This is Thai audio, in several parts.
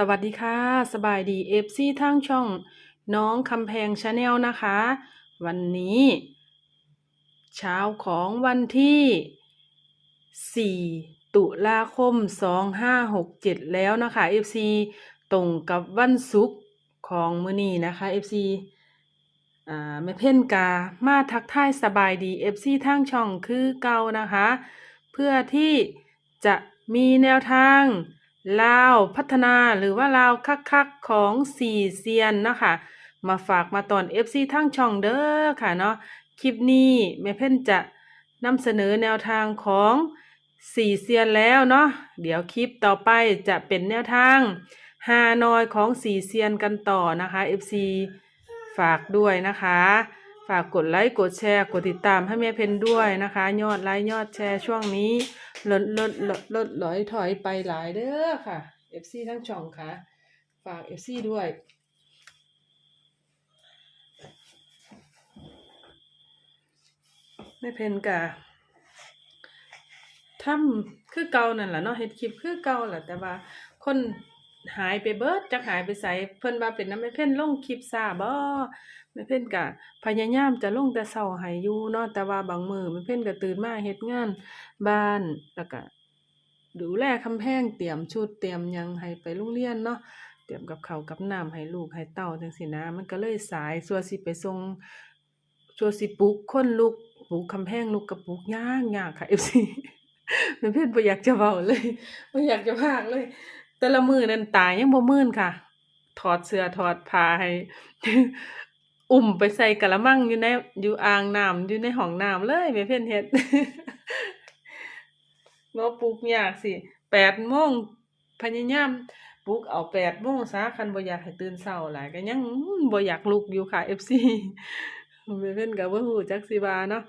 สวัสดีค่ะ สบายดีเอฟซีทางช่อง น้องคำแพงชาแนลนะคะ วันนี้ เช้าของวันที่ 4 ตุลาคม 2567 แล้วนะคะ FC ตรงกับวันศุกร์ของมื้อนี้นะคะ FC อ่าแม่เพ่นกามาทักทายสบายดี FC ทางช่องคือเก่านะคะ เพื่อที่จะมีแนวทาง ลาวพัฒนาหรือว่าลาวคักๆของสี่เซียนเนาะคะมาฝากมาตอน FC ทางช่องเด้อค่ะเนาะคลิปนี้แม่เพ่นจะนำเสนอแนวทางของสี่เซียนแล้วเนาะเดี๋ยวคลิปต่อไปจะเป็นแนวทางฮานอยของสี่เซียนกันต่อนะคะ FC ฝากด้วยนะคะ ฝากกดไลค์กดแชร์กดติดตามให้แม่เพนด้วยนะคะ ยอดไลค์ยอดแชร์ช่วงนี้ลดลดลดลดลอยถอยไปหลายเด้อค่ะ FC ทั้งช่องค่ะ ฝาก FC ด้วยแม่เพนกะทำคือเก่านั่นแหละเนาะเฮ็ดคลิปคือเก่าแหละแต่ว่าคน หายไปเบิดจักหายไปไสเพิ่นว่าเป็นน้ำแม่เพ่นลงคลิปซาบ่แม่เพ่นกะพยายามจะลงแต่เช้าให้อยู่เนาะแต่ว่าบางมือแม่เพ่นก็ตื่นมาเฮ็ดงานบ้านแล้วก็ดูแลคำแพงเตรียมชุดเตรียมยังให้ไปโรงเรียนเนาะเตรียมกับเขากับน้ำให้ลูกให้เต้าจังซี่นะ มันก็เลยสายสัวสิไปส่งสัวสิปลุกคนลุกปลุกคำแพงลุกกระปลุกยากยากค่ะ FC แม่เพ่นบ่อยากจะเว้าเลยบ่อยากจะพากเลย แต่ละมือนั้นตายยังบ่มื่นค่ะ ถอดเสื้อถอดผ้าให้ อุ่มไปใส่กะละมังอยู่ในอยู่อ่างน้ำอยู่ในห้องน้ำเลยแม่เพิ่นเฮ็ดบ่ปลุกยากสิ8โมงพยายามปลุกเอา8โมงซะคันบ่อยากให้ตื่นเช้าหลายก็ยังบ่อยากลุกอยู่ค่ะ FC แม่เพิ่นก็บ่ฮู้จักสิวาเนาะ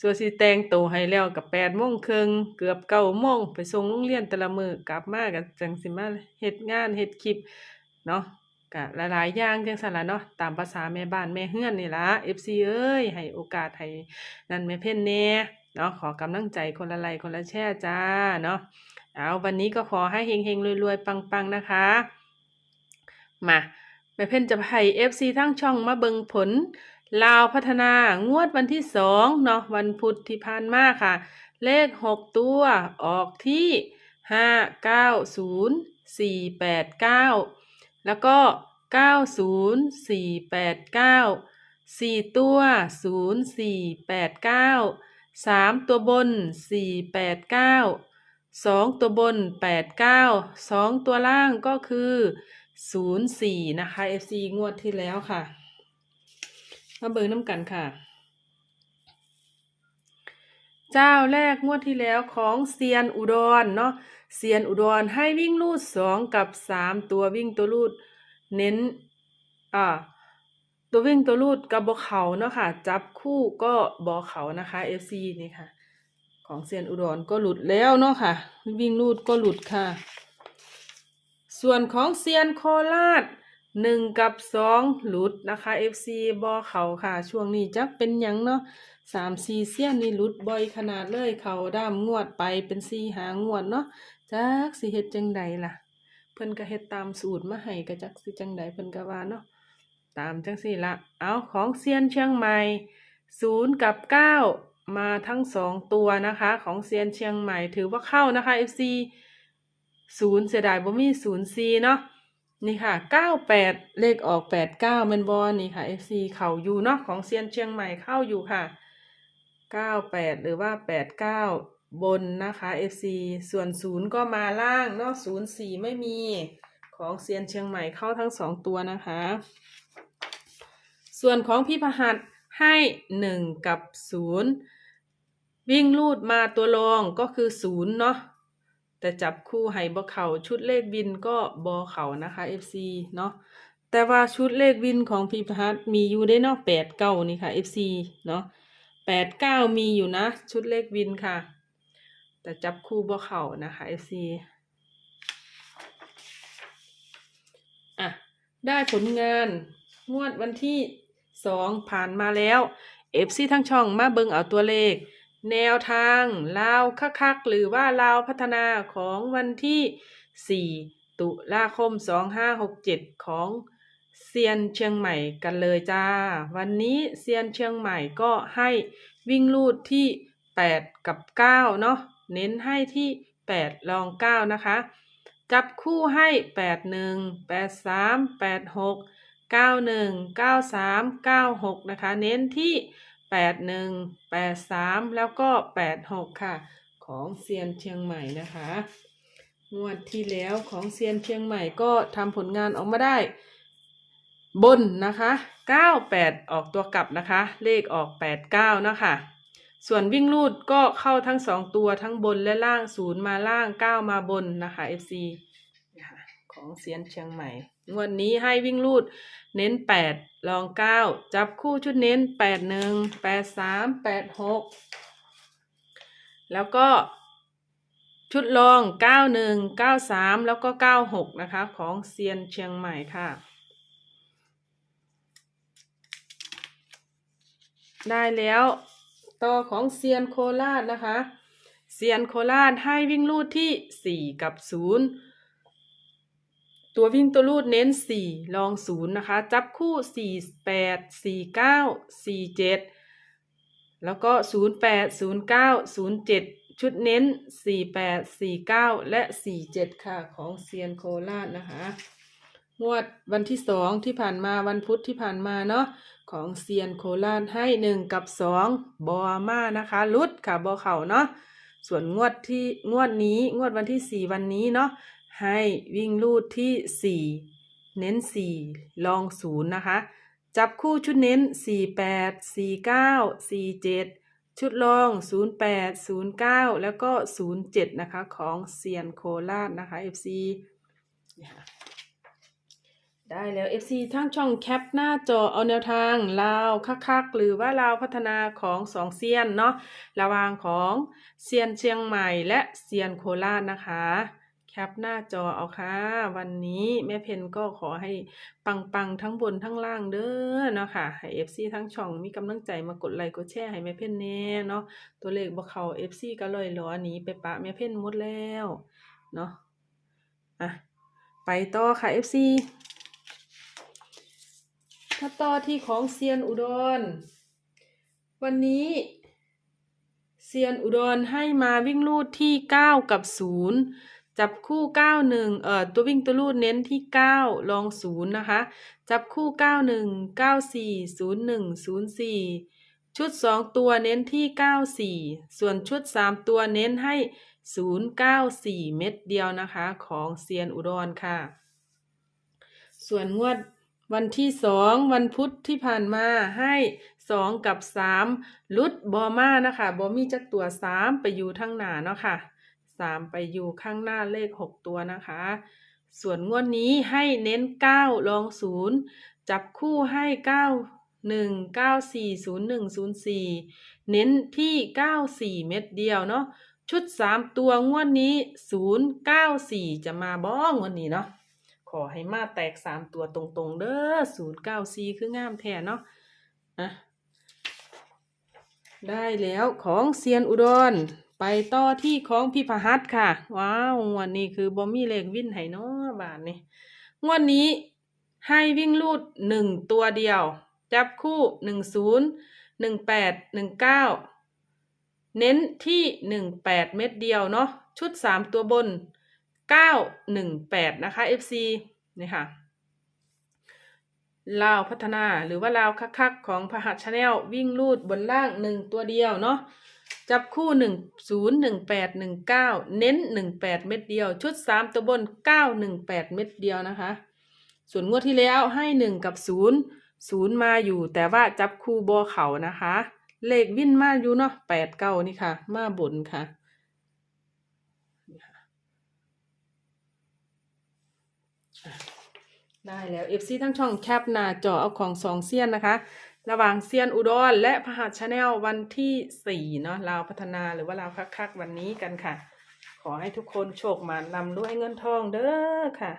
ส่วนสิแต่งตัวให้แล้วก็8โมงครึ่งเกือบ9โมงไปส่งโรงเรียนแต่ละมือกลับมาก็จังสิมาเฮ็ดงานเฮ็ดคลิปเนาะก็หลายๆอย่างจังซั่นละเนาะตามภาษาแม่บ้านแม่เรือนนี่ล่ะ FC เอ้ยให้โอกาสให้นั่นแม่เพ็ญแหน่เนาะขอกำลังใจคนละไลค์คนละแชร์จ้าเนาะเอาวันนี้ก็ขอให้เฮงๆรวยๆปังๆนะคะ มาแม่เพ็ญจะให้ FC ทั้งช่องมาเบิงผล ลาวพัฒนางวดวันที่สองเนาะวันพุธที่ผ่านมาค่ะ เลขหกตัวออกที่ห้าเก้าศูนย์สี่แปดเก้าแล้วก็เก้าศูนย์สี่แปดเก้าสี่ตัวศูนย์สี่แปดเก้าสามตัวบนสี่แปดเก้าสองตัวบนแปดเก้าสองตัวล่างก็คือศูนย์สี่นะคะ FC งวดที่แล้วค่ะ มาเบิ่งน้ำกันค่ะ เจ้าแรกงวดที่แล้วของเซียนอุดรเนาะเซียนอุดรให้วิ่งลูดสองกับสามตัววิ่งตัวลูดเน้นอ่าตัววิ่งตัวลูดกับบอเขาเนาะค่ะ จับคู่ก็บอเขานะคะ FC นี่ค่ะ ของเซียนอุดรก็หลุดแล้วเนาะค่ะ วิ่งลูดก็หลุดค่ะ ส่วนของเซียนโคราช หนึ่งกับสองหลุดนะคะ FC บอเขาค่ะ ช่วงนี้จักเป็นหยังเนาะสามสี่เซียนนี่หลุดบ่อยขนาดเลยเขาด้ามงวดไปเป็นสี่หางวดเนาะจักสิเฮ็ดจังใดล่ะ เพิ่นก็เฮ็ดตามสูตรมาให้ก็จักสิจังใดเพิ่นก็ว่าเนาะตามจังสี่ละเอาของเซียนเชียงใหม่ศูนย์กับเก้ามาทั้งสองตัวนะคะ ของเซียนเชียงใหม่ถือว่าเข้านะคะ FC ศูนย์เสียดายบ่มีศูนย์ซีเนาะ นี่ค่ะเก้าแปดเลขออกแปดเก้ามันบอนี่ค่ะ FC เข่าอยู่เนาะของเซียนเชียงใหม่เข้าอยู่ค่ะเก้าแปดหรือว่าแปดเก้าบนนะคะ FC ส่วนศูนย์ก็มาล่างเนาะศูนย์สี่ไม่มีของเซียนเชียงใหม่เข้าทั้งสองตัวนะคะ ส่วนของพี่พหัสให้หนึ่งกับศูนย์วิ่งลูดมาตัวรองก็คือศูนย์เนาะ แต่จับคู่ให้บ่เขา ชุดเลขวินก็บ่เขานะคะ FC เนาะแต่ว่าชุดเลขวินของพีพหัสมีอยู่ได้เนาะแปดเก้านี่ค่ะ FC เนาะแปดเก้ามีอยู่นะ ชุดเลขวินค่ะ แต่จับคู่บ่เขานะคะ FC อะ ได้ผลงานงวดวันที่สองผ่านมาแล้ว FC ทั้งช่องมาเบิงเอาตัวเลข แนวทางลาวคักๆหรือว่าลาวพัฒนาของวันที่ 4 ตุลาคมสองห้าหกเจ็ดของเซียนเชียงใหม่กันเลยจ้า วันนี้เซียนเชียงใหม่ก็ให้วิ่งลูดที่แปดกับเก้าเนาะเน้นให้ที่แปดลองเก้านะคะ จับคู่ให้แปดหนึ่งแปดสามแปดหกเก้าหนึ่งเก้าสามเก้าหกนะคะ เน้นที่ แปดหนึ่งแปดสามแล้วก็แปดหกค่ะ ของเซียนเชียงใหม่นะคะ งวดที่แล้วของเซียนเชียงใหม่ก็ทำผลงานออกมาได้ บนนะคะ 98 ออกตัวกลับนะคะ เลขออก 89 นะคะ ส่วนวิ่งลูดก็เข้าทั้งสองตัวทั้งบนและล่างศูนย์มาล่าง 9 มาบนนะคะ FC เซียนเชียงใหม่ งวดนี้ให้วิ่งลูด เน้น8ลอง9จับคู่ชุดเน้น81 83 86แปดสามแปดหกแล้วก็ชุดรอง91 93แล้วก็96นะคะ ของเซียนเชียงใหม่ค่ะ ได้แล้วต่อของเซียนโคราชนะคะเซียนโคราชให้วิ่งลูดที่ 4 กับ 0 ตัววิ่งตัวลูดเน้น 4 ลอง 0 นะคะ จับคู่ 4 8 4 9 4 7 แล้วก็ 0 8 0 9 0 7 ชุดเน้น 4 8 4 9 และ 4 7 ค่ะ ของเซียนโคราชนะคะ งวดวันที่สองที่ผ่านมาวันพุธที่ผ่านมาเนาะของเซียนโคราชให้หนึ่งกับสองบอมานะคะ ลุดค่ะบอเข่าเนาะส่วนงวดที่งวดนี้งวดวันที่สี่วันนี้เนาะ ให้วิ่งลูดที่สี่เน้นสี่ลองศูนย์นะคะ จับคู่ชุดเน้นสี่แปดสี่เก้าสี่เจ็ดชุดลองศูนย์แปดศูนย์เก้าแล้วก็ศูนย์เจ็ดนะคะ ของเซียนโคราชนะคะ FC ได้แล้ว FC ทั้งช่องแคปหน้าจอเอาแนวทางลาวคักๆหรือว่าลาวพัฒนาของสองเซียนเนาะระหว่างของเซียนเชียงใหม่และเซียนโคราชนะคะ แคปหน้าจอเอาค่ะ วันนี้แม่เพนก็ขอให้ปังๆ ทั้งบนทั้งล่างเด้อเนาะค่ะให้ FC ทั้งช่องมีกำลังใจมากดไลค์กดแชร์ให้แม่เพนแน่เนาะตัวเลขบ่เข้า FC ก็ลอยล้อหนีไปปะแม่เพนหมดแล้วเนาะอะไปต่อค่ะ FC ถ้าต่อที่ของเซียนอุดร วันนี้เซียนอุดรให้มาวิ่งลูดที่ 9 กับ 0 จับคู่ 91เอ่อตัววิ่งตัวลูดเน้นที่ 9 ลอง 0 นะคะ จับคู่ 91 94 01 04 ชุด 2 ตัวเน้นที่ 94 ส่วนชุด 3 ตัวเน้นให้ 094 เม็ดเดียวนะคะ ของเซียนอุดรค่ะ ส่วนงวดวันที่ 2 วันพุธที่ผ่านมาให้ 2 กับ 3 ลุดบอม่านะคะบอมี่จักตัว 3 ไปอยู่ทั้งหนาเนาะคะ่ะ สามไปอยู่ข้างหน้าเลขหกตัวนะคะ ส่วนงวดนนี้ให้เน้นเก้าลองศูนย์จับคู่ให้เก้าหนึ่งเก้าสี่ศูนย์หนึ่งศูนย์สี่เน้นที่เก้าสี่เม็ดเดียวเนาะชุดสามตัวงวดนนี้าสี่จะมาบ้องวันนี้เนาะขอให้มาแตกสามตัวตรงๆ เด้อศูนย์เก้าสี่คืองามแท้เนาะอะได้แล้วของเซียนอุดร ไปต่อที่ของพี่พหัสค่ะ ว้าวงวดนี้คือบอมมี่เลขวินไห้เนาะบาทนี้งวดนี้ให้วิ่งลูดหนึ่งตัวเดียว จับคู่หนึ่งศูนย์หนึ่งแปดหนึ่งเก้าเน้นที่หนึ่งแปดเม็ดเดียวเนาะชุดสามตัวบน918นะคะ FC นี่ค่ะลาวพัฒนาหรือว่าลาวคักๆของพหัสชาแนลวิ่งลูดบนล่าง1ตัวเดียวเนาะ จับคู่1 0 1 8 1 9เน้น18เม็ดเดียว ชุด3ตัวบน918เม็ดเดียวนะคะ ส่วนงวดที่แล้วให้1กับ0 0มาอยู่ แต่ว่าจับคู่บอเขานะคะ เลขวิ่นมาอยู่เนาะ8 9นี่ค่ะ มาบนค่ะได้แล้ว FC ทั้งช่องแคปหน้าจอเอาของสองเซียนนะคะ ระหว่างเซียนอุดรและพหัสชาแนลวันที่สี่เนาะลาวพัฒนาหรือว่าลาวคักๆวันนี้กันค่ะ ขอให้ทุกคนโชคมานลำด้วยเงินทองเด้อค่ะ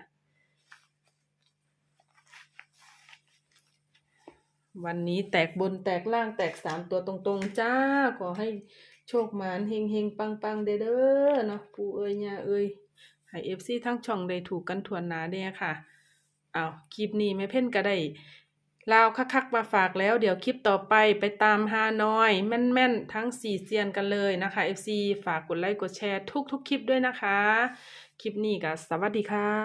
วันนี้แตกบนแตกล่างแตกสามตัวตรงๆ จ้า ขอให้โชคหมานเฮงเฮงปังปังๆเด้อเนาะปูเอ้ยยาเอ้ยให้ FC ทั้งช่องได้ถูกกันทวหน้าเด้อค่ะอ้าวคลิปนี้แม่เพ่นก็ได้ ลาวคักๆมาฝากแล้วเดี๋ยวคลิปต่อไปไปตามฮานอย แม่นๆ ทั้งสี่เซียนกันเลยนะคะ FC ฝากกดไลค์กดแชร์ทุกๆ คลิปด้วยนะคะ คลิปนี้ก็สวัสดีค่ะ